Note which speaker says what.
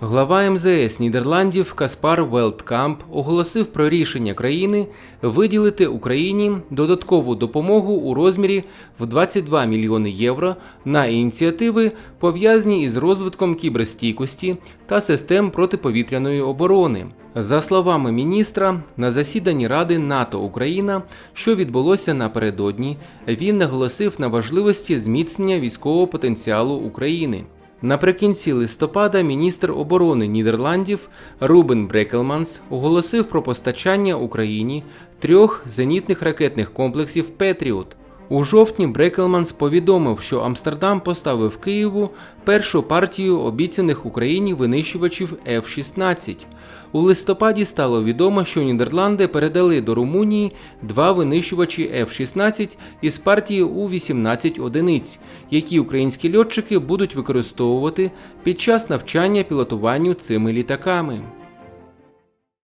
Speaker 1: Глава МЗС Нідерландів Каспар Велткамп оголосив про рішення країни виділити Україні додаткову допомогу у розмірі в 22 мільйони євро на ініціативи, пов'язані із розвитком кіберстійкості та систем протиповітряної оборони. За словами міністра, на засіданні Ради НАТО Україна, що відбулося напередодні, він наголосив на важливості зміцнення військового потенціалу України. Наприкінці листопада міністр оборони Нідерландів Рубен Брекелманс оголосив про постачання Україні трьох зенітних ракетних комплексів Петріот. У жовтні Брекелманс повідомив, що Амстердам поставив Києву першу партію обіцяних Україні винищувачів F-16. У листопаді стало відомо, що Нідерланди передали до Румунії два винищувачі F-16 із партії у 18 одиниць, які українські льотчики будуть використовувати під час навчання пілотуванню цими літаками.